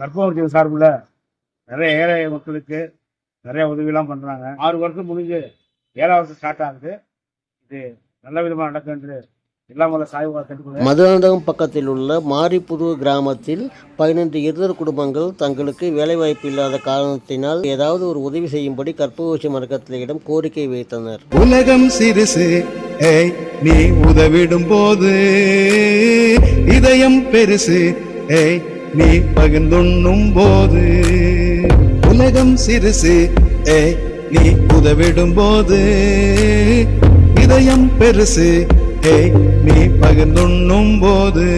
கற்பவர்த்தியின் சார்பில் நிறைய ஏழை மக்களுக்கு நிறைய உதவிலாம் பண்ணுறாங்க ஆறு வருஷம் முடிஞ்சு ஏழாவது வருஷம் ஸ்டார்ட் ஆகுது. இது நல்ல விதமாக நடக்கும் என்று மதுராந்தகம் பக்கத்தில் உள்ள மாரிப்புது கிராமத்தில் பதினைந்து இருதர் குடும்பங்கள் தங்களுக்கு வேலைவாய்ப்பு இல்லாத காரணத்தினால் ஏதாவது ஒரு உதவி செய்யும்படி கற்பகோஷி மரக்கத்திலிடம் கோரிக்கை வைத்தனர். உலகம் சிறுசு ஏய் நீ உதவிடும் போது இதயம் பெருசு ஏய் நீ பகிர்ந்துண்ணும் போது. உலகம் சிறுசு ஏய் நீ உதவிடும் போது. இதயம் பெருசு ஏய் நீ பகிர்ந்துண்ணும் போது.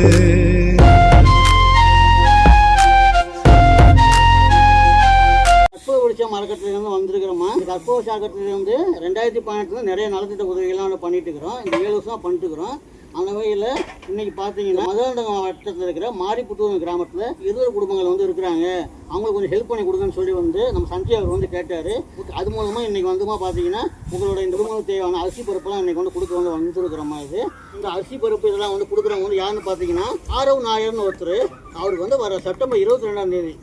கற்பக மரக்கட்டிலிருந்து வந்திருக்கிறோமா இந்த கற்பக சாக்கட்டிலிருந்து ரெண்டாயிரத்தி பதினெட்டுல நிறைய நலத்திட்ட உதவிகள்லாம் பண்ணிட்டு இருக்கிறோம். இந்த ஏழு வருஷம் பண்ணிட்டு இருக்கிறோம். அந்த வகையில் இன்னைக்கு பார்த்தீங்கன்னா மதுராந்தகம் வட்டத்தில் இருக்கிற மாரிப்புத்தூர் கிராமத்தில் இருபது குடும்பங்கள் வந்து இருக்கிறாங்க. அவங்களுக்கு கொஞ்சம் ஹெல்ப் பண்ணி கொடுங்கன்னு சொல்லி வந்து நம்ம சஞ்சய் அவர் வந்து கேட்டார். அது மூலமாக இன்னைக்கு வந்துமா பார்த்தீங்கன்னா உங்களோட இந்த குடும்பங்களுக்கு தேவையான அரிசி பருப்புலாம் இன்னைக்கு வந்து கொடுக்க வந்து வந்துருக்கிறோமா இது இந்த அரிசி பருப்பு இதெல்லாம் வந்து கொடுக்குறவங்க வந்து யாருன்னு பார்த்தீங்கன்னா ஆரவ் நாயர்னு ஒருத்தர். அவருக்கு வந்து வர செப்டம்பர் இருபத்தி ரெண்டாம் தேதி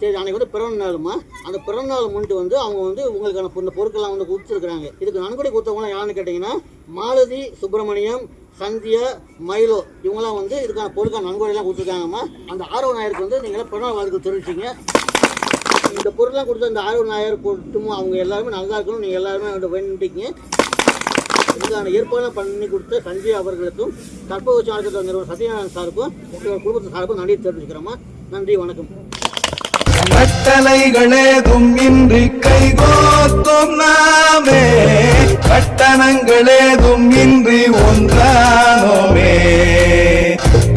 சரி அன்னைக்கு வந்து பிறந்த நாளுமா அந்த பிறந்த நாள் முன்ட்டு வந்து அவங்க வந்து உங்களுக்கான இந்த பொருட்கள்லாம் வந்து கொடுத்துருக்குறாங்க. இதுக்கு நன்கொடை கொடுத்தவங்களாம் யாருன்னு கேட்டிங்கன்னா மாலதி சுப்பிரமணியம் சந்தியா மயிலோ இவங்களாம் வந்து இதுக்கான பொருட்கள் நன்கொடையெல்லாம் கொடுத்துருக்காங்கம்மா. அந்த ஆர்வ நாயருக்கு வந்து நீங்களாம் பிறந்த வாழ்க்கை தெரிவிச்சிங்க. இந்த பொருள்லாம் கொடுத்து அந்த ஆர்வ நாயர் பொருட்டும் அவங்க எல்லாருமே நல்லா இருக்கணும். நீங்கள் எல்லாருமே அவங்க வேண்டிங்க இதுக்கான ஏற்பாடுலாம் பண்ணி கொடுத்த சஞ்சய் அவர்களுக்கும் தற்போது சார்ந்த நிறுவனம் சத்யநாராயணன் சாருக்கும் உங்களோட குடும்பத்து சாருக்கும் நன்றி தெரிவிச்சுக்கிறோமா நன்றி வணக்கம். கட்டளைகளே இன்றி கைகோத்தும் நாமே. கட்டணங்களேதும் இன்றி ஒன்றானோமே.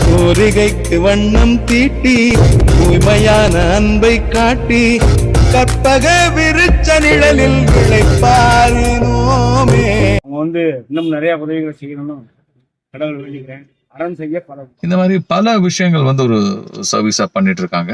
கோரிகைக்கு வண்ணம் தீட்டி தூய்மையான அன்பை காட்டி கற்பக விருச்ச நிழலில் விளைப்பாரினோமே அவங்க வந்து இன்னும் நிறைய உதவிகளை செய்யணும்னு கடவுள் வேண்டிக்கிறேன். அறம் செய்ய பல இந்த மாதிரி பல விஷயங்கள் வந்து ஒரு சர்வீஸா பண்ணிட்டு இருக்காங்க.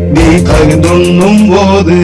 நீ பகிர்ந்துண்ணும் போது